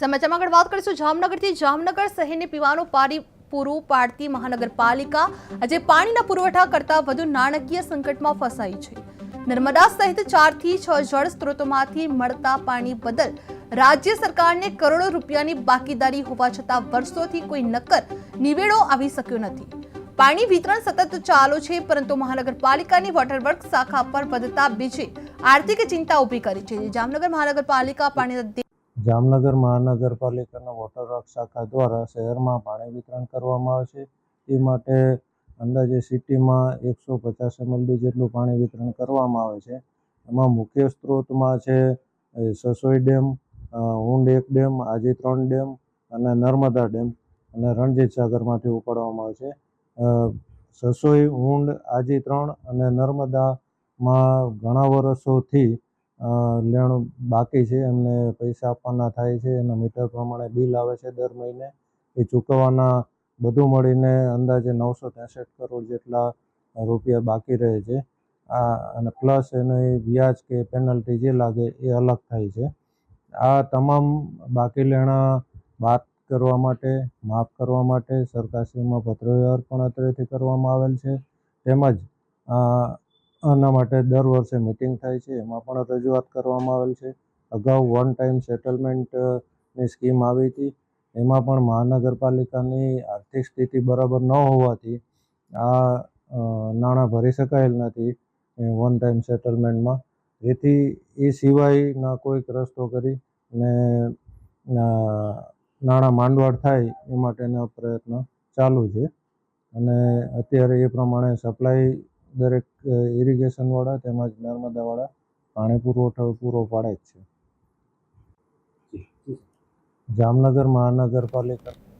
સમાચારમાં આગળ વાત કરીશું. જામનગરથી જામનગર શહેરને પીવાનું પાણી પૂરું પાડતી મહાનગરપાલિકા આજે પાણીના પુરવઠા કરતા વધુ નાણાકીય સંકટમાં ફસાઈ છે. નર્મદા સહિત ચારથી છ જળ સ્ત્રોતોમાંથી મળતા પાણી બદલ રાજ્ય સરકારને કરોડો રૂપિયાની બાકીદારી હોવા છતાં વર્ષોથી કોઈ નક્કર નિવેડો આવી શક્યો નથી. પાણી વિતરણ સતત ચાલુ છે, પરંતુ મહાનગરપાલિકાની વોટરવર્ક શાખા પર વધતા બીજે આર્થિક ચિંતા ઊભી કરી છે. જામનગર મહાનગરપાલિકા પાણીના જામનગર મહાનગરપાલિકાના વોટર વર્ક શાખા દ્વારા શહેરમાં પાણી વિતરણ કરવામાં આવે છે. એ માટે અંદાજે સિટીમાં એકસો પચાસ એમએલડી જેટલું પાણી વિતરણ કરવામાં આવે છે. એમાં મુખ્ય સ્ત્રોતમાં છે સસોઈ ડેમ ઊંડ એક ડેમ, આજી ત્રણ ડેમ અને નર્મદા ડેમ અને રણજીત સાગરમાંથી ઉપાડવામાં આવે છે. સસોઈ ઊંડ આજી ત્રણ અને નર્મદામાં ઘણા વર્ષોથી લેણ બાકી છે, એમને પૈસા આપવાના થાય છે, એના મીટર પ્રમાણે બિલ આવે છે દર મહિને. એ ચૂકવવાના બધું મળીને અંદાજે નવસો ત્રેસઠ કરોડ જેટલા રૂપિયા બાકી રહે છે. આ, અને પ્લસ એની વ્યાજ કે પેનલ્ટી જે લાગે એ અલગ થાય છે. આ તમામ બાકી લેણા બાદ કરવા માટે, માફ કરવા માટે સરકારશ્રીમાં પત્રવ્યવહાર પણ અત્રેથી કરવામાં આવેલ છે. તેમજ આના માટે દર વર્ષે મિટિંગ થાય છે. એમાં પણ રજૂઆત કરવામાં આવેલ છે. અગાઉ વન ટાઈમ સેટલમેન્ટની સ્કીમ આવી હતી. એમાં પણ મહાનગરપાલિકાની આર્થિક સ્થિતિ બરાબર ન હોવાથી આ નાણાં ભરી શકાયેલ નથી વન ટાઈમ સેટલમેન્ટમાં જેથી એ સિવાયના કોઈક રસ્તો કરી ને નાણાં માંડવાળ થાય એ માટેના પ્રયત્ન ચાલુ છે. અને અત્યારે એ પ્રમાણે સપ્લાય દરેક ઇરિગેશનવાળા તેમજ નર્મદાવાળા પાણી પુરવઠો પૂરો પાડે જ છે. જામનગર મહાનગરપાલિકા